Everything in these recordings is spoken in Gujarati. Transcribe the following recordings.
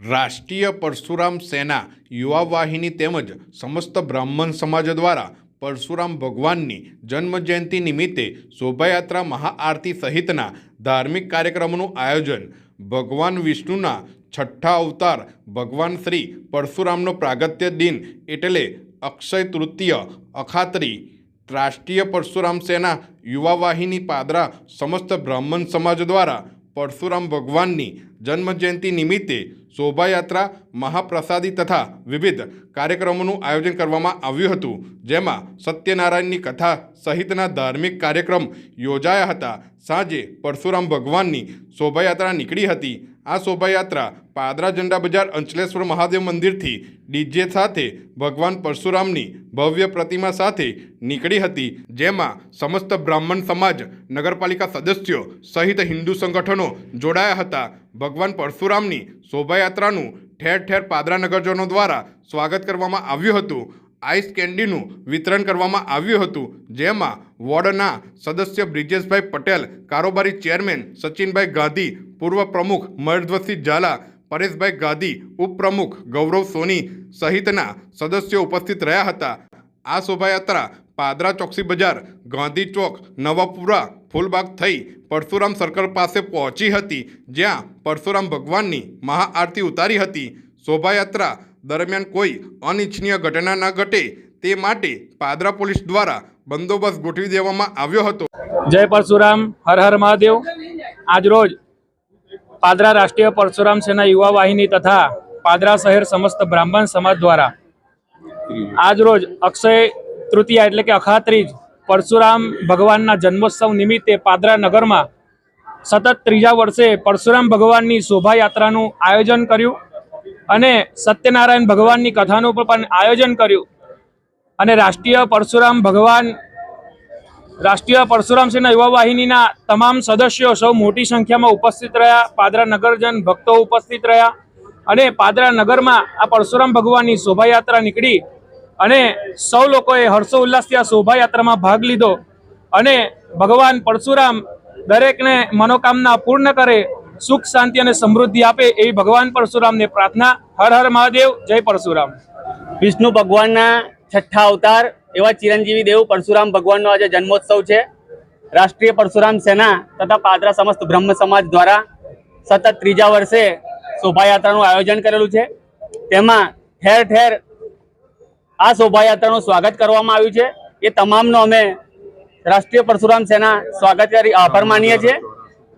રાષ્ટ્રીય પરશુરામ સેના યુવા વાહિની તેમજ સમસ્ત બ્રાહ્મણ સમાજ દ્વારા પરશુરામ ભગવાનની જન્મજયંતિ નિમિત્તે શોભાયાત્રા મહાઆરતી સહિતના ધાર્મિક કાર્યક્રમોનું આયોજન. ભગવાન વિષ્ણુના છઠ્ઠા અવતાર ભગવાન શ્રી પરશુરામનો પ્રાગત્ય દિન એટલે અક્ષય તૃતીય અખાત્રી. રાષ્ટ્રીય પરશુરામ સેના યુવા વાહિની પાદરા સમસ્ત બ્રાહ્મણ સમાજ દ્વારા પરશુરામ ભગવાનની જન્મજયંતિ નિમિત્તે શોભાયાત્રા, મહાપ્રસાદી તથા વિવિધ કાર્યક્રમોનું આયોજન કરવામાં આવ્યું હતું, જેમાં સત્યનારાયણની કથા સહિતના ધાર્મિક કાર્યક્રમ યોજાયા હતા. સાંજે પરશુરામ ભગવાનની શોભાયાત્રા નીકળી હતી. આ શોભાયાત્રા પાદરા ઝંડા બજાર અંચલેશ્વર મહાદેવ મંદિરથી ડીજે સાથે ભગવાન પરશુરામની ભવ્ય પ્રતિમા સાથે નીકળી હતી, જેમાં સમસ્ત બ્રાહ્મણ સમાજ, નગરપાલિકા સદસ્યો સહિત હિન્દુ સંગઠનો જોડાયા હતા. ભગવાન પરશુરામની શોભાયાત્રાનું ઠેર ઠેર પાદરા નગરજનો દ્વારા સ્વાગત કરવામાં આવ્યું હતું. આઈસ કેન્ડીનું વિતરણ કરવામાં આવ્યું હતું, જેમાં વોર્ડના સદસ્ય બ્રિજેશભાઈ પટેલ, કારોબારી ચેરમેન સચિનભાઈ ગાંધી, પૂર્વ પ્રમુખ મહેરધ્વસિંહ ઝાલા, પરેશભાઈ ગાંધી, ઉપપ્રમુખ ગૌરવ સોની સહિતના સદસ્યો ઉપસ્થિત રહ્યા હતા. આ શોભાયાત્રા પાદરા ચોકસી બજાર, ગાંધી ચોક, નવાપુરા, ફૂલબાગ થઈ પરશુરામ સર્કલ પાસે પહોંચી હતી, જ્યાં પરશુરામ ભગવાનની મહાઆરતી ઉતારી હતી. શોભાયાત્રા દરમિયાન કોઈ અનિચ્છનીય ઘટના ન ઘટે તે માટે પાદરા પોલીસ દ્વારા બંદોબસ્ત ગોઠવી દેવામાં આવ્યો હતો. જય પરશુરામ, હર હર મહાદેવ. આજરોજ પાદરા રાષ્ટ્રીય પરશુરામ સેના યુવા વાહિની તથા પાદરા શહેર સમસ્ત બ્રાહ્મણ સમાજ દ્વારા આજરોજ અક્ષય તૃતીયા એટલે કે અખાત્રીજ પરશુરામ ભગવાનના જન્મોત્સવ નિમિત્તે પાદરા નગરમાં સતત ત્રીજા વર્ષે પરશુરામ ભગવાનની શોભાયાત્રાનું આયોજન કર્યું. અને સત્યનારાયણ ભગવાનની કથાનું પણ આયોજન કર્યું. અને રાષ્ટ્રીય પરશુરામ ભગવાન, રાષ્ટ્રીય પરશુરામ સેના યુવા વાહિનીના તમામ સદસ્યો સૌ મોટી સંખ્યામાં ઉપસ્થિત રહ્યા, પાદરા નગરજન ભક્તો ઉપસ્થિત રહ્યા અને પાદરા નગરમાં આ પરશુરામ ભગવાનની શોભાયાત્રા નીકળી અને સૌ લોકોએ હર્ષો ઉલ્લાસથી આ શોભાયાત્રામાં ભાગ લીધો અને ભગવાન પરશુરામ દરેકને મનોકામના પૂર્ણ કરે સુખ, શાંતિ અને સમૃદ્ધિ આપે એવી ભગવાન પરશુરામને પ્રાર્થના. હર હર મહાદેવ, જય પરશુરામ. વિષ્ણુ ભગવાનના છઠ્ઠા અવતાર, એવા ચિરંજીવી દેવ પરશુરામ ભગવાનનો આજે જન્મોત્સવ છે. રાષ્ટ્રીય પરશુરામ સેના તથા પાદરા સમસ્ત બ્રહ્મ સમાજ દ્વારા સતત ત્રીજા વર્ષે શોભાયાત્રાનું આયોજન કરેલું છે. તેમાં ઠેર ઠેર આ શોભાયાત્રાનું સ્વાગત કરવામાં આવ્યું છે. એ તમામનો અમે રાષ્ટ્રીય પરશુરામ સેના સ્વાગત કરી, આભાર માનીએ છીએ.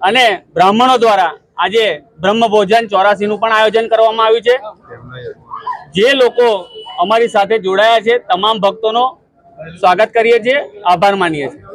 અને બ્રાહ્મણો દ્વારા આજે બ્રહ્મ ભોજન ચોરાસીનું પણ આયોજન કરવામાં આવ્યું છે. જે લોકો અમારી સાથે જોડાયા છે, તમામ ભક્તોનો સ્વાગત કરીએ છીએ. આભાર માનીએ છીએ.